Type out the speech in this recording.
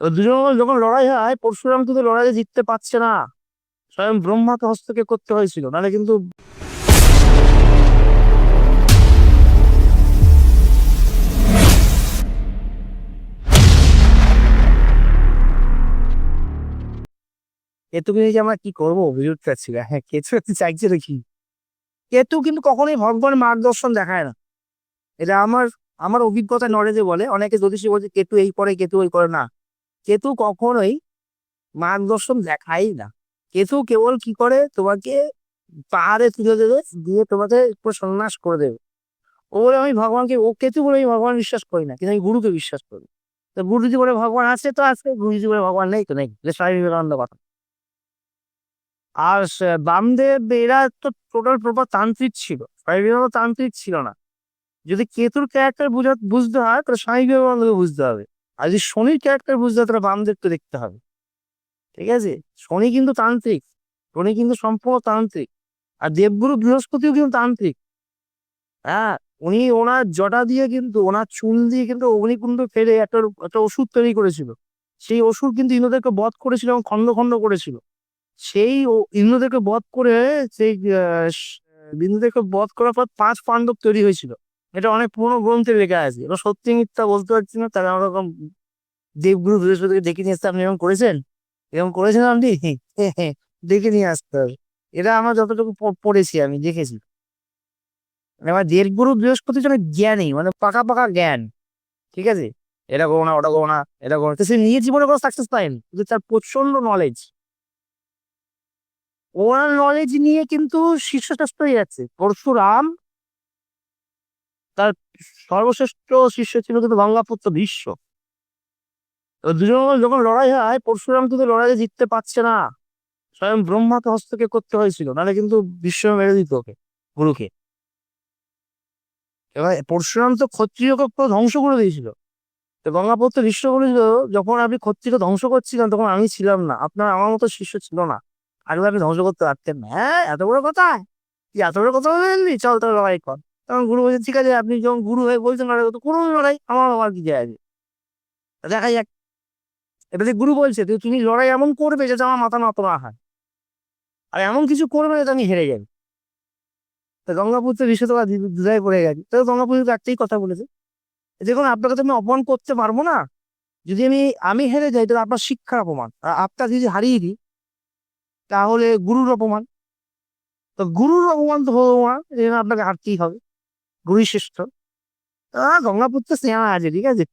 দুজন যখন লড়াই হয়, পরশুরাম কিন্তু লড়াইয়ে জিততে পারছে না। স্বয়ং ব্রহ্মাকে হস্তক্ষেপ করতে হয়েছিল, নাহলে কিন্তু কেতুকে নিয়ে আমরা কি করব? বুঝে উঠতে হ্যাঁ কেতু একটু চাইছে নাকি কেতু কিন্তু কখনোই ভগবানের মার্গদর্শন দেখায় না। এটা আমার আমার অভিজ্ঞতা নলেজে বলে, অনেকে জ্যোতিষী বলছে, কেতু এই করে কেতু ওই করে না কেতু কখনোই মার্গদর্শন দেখাই না। কেতু কেবল কি করে? তোমাকে পাহাড়ে তুলে দেবে, দিয়ে তোমাকে পুরো সন্ন্যাস করে দেবে। ও বলে, আমি ভগবানকে, ও কেতু বলে আমি ভগবান বিশ্বাস করি না, কিন্তু আমি গুরুকে বিশ্বাস করি। তো গুরুজি বলে, ভগবান আছে তো আছে। গুরুজি বলে, ভগবান নেই তো নেই। স্বামী বিবেকানন্দ কথা। আর বামদেব, এরা তো টোটাল প্রপার তান্ত্রিক ছিল। স্বামী বিবেকানন্দ তান্ত্রিক ছিল না। যদি কেতুর ক্যারেক্টার বুঝা, বুঝতে হয়, তাহলে স্বামী বিবেকানন্দকে বুঝতে হবে। আর যদি শনির ক্যারেক্টার বুঝতে হয়, তাহলে বামদেবকে দেখতে হবে। ঠিক আছে? শনি কিন্তু তান্ত্রিক। শনি কিন্তু সম্পূর্ণ তান্ত্রিক। আর দেবগুরু বৃহস্পতিও কিন্তু তান্ত্রিক। হ্যাঁ? উনি ওনার জটা দিয়ে কিন্তু, ওনার চুল দিয়ে কিন্তু অগ্নিকুণ্ড ফেলে একটা একটা ওষুধ তৈরি করেছিল। সেই ওষুধ কিন্তু ইন্দ্রদেরকে বধ করেছিল এবং খন্ড খন্ড করেছিল। সেই ইন্দ্রদেরকে বধ করে, সেই স- বধ করার পর পাঁচ পাণ্ডব তৈরি হয়েছিল। এটা অনেক পুরোনো গ্রন্থে লেখা আছে। এবার সত্যি মিথ্যা বলতে পারছি না তারা ওরকম দেবগুরু বৃহস্পতিকে ডেকে নিয়ে আসতে আপনি এরকম করেছেন? এরকম করেছেন আপনি? ডেকে নিয়ে আসতে হবে। এটা আমরা যতটুকু পড়েছি আমি, দেখেছি। এবার দেবগুরু বৃহস্পতি জন্য জ্ঞানী মানে পাকা পাকা জ্ঞান। ঠিক আছে? এটা করো না, ওটা করো না, এটা করো সে নিজের জীবনে কোনো সাকসেস পায়নি, কিন্তু তার প্রচণ্ড নলেজ ওনার নলেজ নিয়ে কিন্তু শীর্ষশ্রেষ্ঠ হয়ে যাচ্ছে পরশুরাম তার সর্বশ্রেষ্ঠ শিষ্য ছিল কিন্তু গঙ্গাপুত্র ভীষ্ম। দুজন যখন লড়াই হয়, পরশুরাম কিন্তু লড়াইয়ে জিততে পারছে না। স্বয়ং ব্রহ্মাকে হস্তক্ষেপ করতে হয়েছিল, নাহলে কিন্তু বিশ্ব মেরে দিত ওকে, গুরুকে। এবার পরশুরাম তো ক্ষত্রিয়কে ধ্বংস করে দিয়েছিল। তো গঙ্গাপুত্র ভীষ্ম বলেছিল, যখন আপনি ক্ষত্রিয়কে ধ্বংস করছিলেন, তখন আমি ছিলাম না। আপনার আমার মতো শিষ্য ছিল না। আগে আপনি ধ্বংস করতে পারতেন হ্যাঁ এত বড় কথা? তুই এত বড় কথা বললি চল তোর লড়াই কর। তখন গুরু বলছে, ঠিক আছে, আপনি যখন গুরু হয়ে বলছেন লড়াই তো কোনো লড়াই আমার আমার কি যায় আছে তা দেখা যাক। এটা যে গুরু বলছে তুই তুমি লড়াই এমন করবে যাতে আমার মাথা নত না হয়। আর এমন কিছু করবে যাতে আমি হেরে যাই। তো গঙ্গাপুত্র বিষয় তো দুধায় পড়ে গেছে। তো গঙ্গাপুত্র তো একটাই কথা বলেছে। দেখুন, আপনাকে তো আমি অপমান করতে পারব না। যদি আমি আমি হেরে যাই, তাহলে আপনার শিক্ষার অপমান। আর আপনার যদি হারিয়ে দিই, তাহলে গুরুর অপমান। তো গুরুর অপমান তো হব না আপনাকে হারতেই হবে। আহ গঙ্গাপুত্র সিনেমা আছে ঠিক আছে?